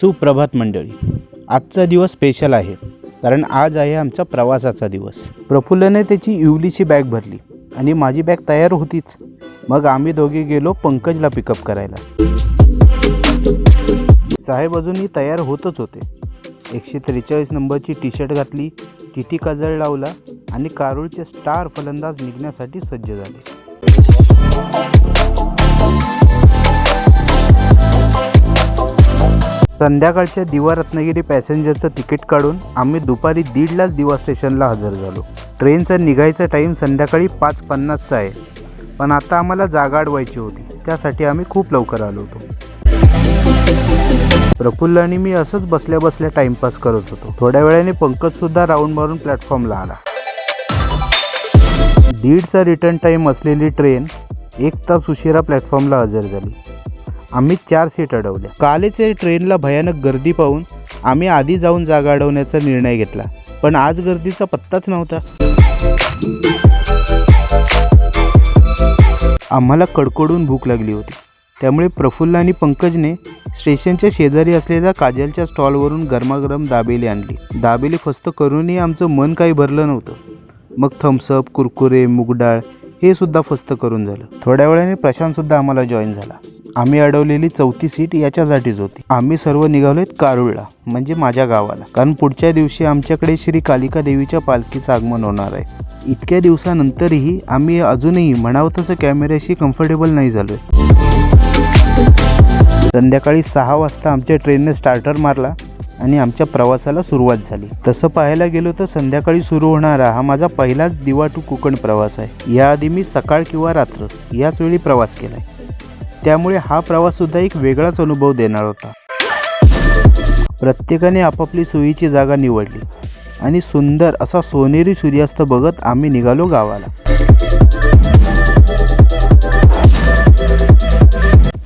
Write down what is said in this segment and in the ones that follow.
सुप्रभात मंडळी आजचा दिवस स्पेशल आहे कारण आज आहे आमचा प्रवासाचा दिवस. प्रफुल्लने त्याची इवलीची बॅग भरली आणि माझी बॅग तयार होतीच. मग आम्ही दोघे गेलो पंकजला पिकअप करायला. साहेब अजूनही तयार होतच होते. एकशे त्रेचाळीस नंबरची टी शर्ट घातली टिटी काजळ लावला आणि कारुळचे स्टार फलंदाज निघण्यासाठी सज्ज झाले. संध्याकाळच्या दिवा रत्नागिरी पॅसेंजरचं तिकीट काढून आम्ही दुपारी दीडलाच दिवा स्टेशनला हजर झालो. ट्रेनचा निघायचा टाईम संध्याकाळी पाच पन्नासचा आहे. पण आता आम्हाला जागा अडवायची होती. त्यासाठी आम्ही खूप लवकर आलो होतो. प्रफुल्ल आणि मी असंच बसल्या बसल्या टाइमपास करत होतो. थोड्या वेळाने पंकजसुद्धा राऊंड मारून प्लॅटफॉर्मला आला. दीडचा रिटर्न टाईम असलेली ट्रेन एक तास उशिरा प्लॅटफॉर्मला हजर झाली. आम्ही चार सीट अडवल्या. कालेचे ट्रेनला भयानक गर्दी पाहून आम्ही आधी जाऊन जागा अडवण्याचा निर्णय घेतला. पण आज गर्दीचा पत्ताच नव्हता. आम्हाला कडकडून भूक लागली होती. त्यामुळे प्रफुल्ल आणि पंकजने स्टेशनच्या शेजारी असलेल्या काजलच्या स्टॉलवरून गरमागरम दाबेली आणली. दाबेली फस्त करूनही आमचं मन काही भरलं नव्हतं. मग थम्सअप कुरकुरे मुगडाळ हे सुद्धा फस्त करून झालं. थोड्या वेळाने प्रशांतसुद्धा आम्हाला जॉईन झाला. आम्ही अडवलेली चौथी सीट याच्यासाठीच होती. आम्ही सर्व निघालोय कारुळला म्हणजे माझ्या गावाला. कारण पुढच्या दिवशी आमच्याकडे श्री कालिका देवीच्या पालखीचं आगमन होणार आहे. इतक्या दिवसानंतरही आम्ही अजूनही म्हणावं तसं कॅमेऱ्याशी कम्फर्टेबल नाही झालोय. संध्याकाळी सहा वाजता आमच्या ट्रेनने स्टार्टर मारला आणि आमच्या प्रवासाला सुरुवात झाली. तसं पाहायला गेलो तर संध्याकाळी सुरू होणारा हा माझा पहिलाच दिवा टू कोकण प्रवास आहे. याआधी मी सकाळ किंवा रात्र याच वेळी प्रवास केला आहे त्यामुळे हा प्रवाससुद्धा एक वेगळाच अनुभव देणार होता. प्रत्येकाने आपापली सोयीची जागा निवडली आणि सुंदर असा सोनेरी सूर्यास्त बघत आम्ही निघालो गावाला.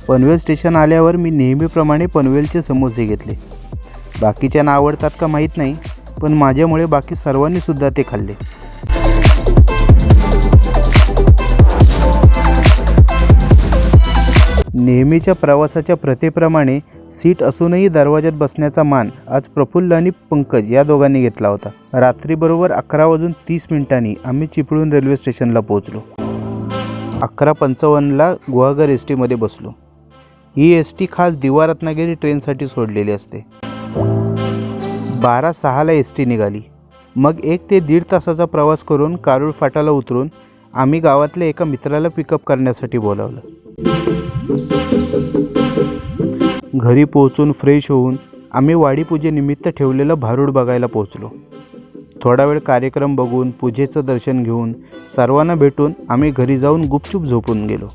पनवेल स्टेशन आल्यावर मी नेहमीप्रमाणे पनवेलचे समोसे घेतले. बाकीच्यांना आवडतात का माहीत नाही पण माझ्यामुळे बाकी सर्वांनी सुद्धा ते खाल्ले. नेहमीच्या प्रवासाच्या प्रथेप्रमाणे सीट असूनही दरवाज्यात बसण्याचा मान आज प्रफुल्ल आणि पंकज या दोघांनी घेतला होता. रात्रीबरोबर अकरा वाजून तीस मिनिटांनी आम्ही चिपळूण रेल्वे स्टेशनला पोहोचलो. अकरा पंचावन्नला गुहागर एस टीमध्ये बसलो. ही एस टी खास दिवा रत्नागिरी ट्रेनसाठी सोडलेली असते. बारा सहाला एस टी निघाली. मग एक ते दीड तासाचा प्रवास करून कारुळ फाटाला उतरून आम्ही गावातल्या एका मित्राला पिकअप करण्यासाठी बोलावलं. घरी पोहोचून फ्रेश होऊन आम्ही वाडीपूजेनिमित्त ठेवलेलं भारूड बघायला पोहोचलो. थोडा वेळ कार्यक्रम बघून पूजेचं दर्शन घेऊन सर्वांना भेटून आम्ही घरी जाऊन गुपचूप झोपून गेलो.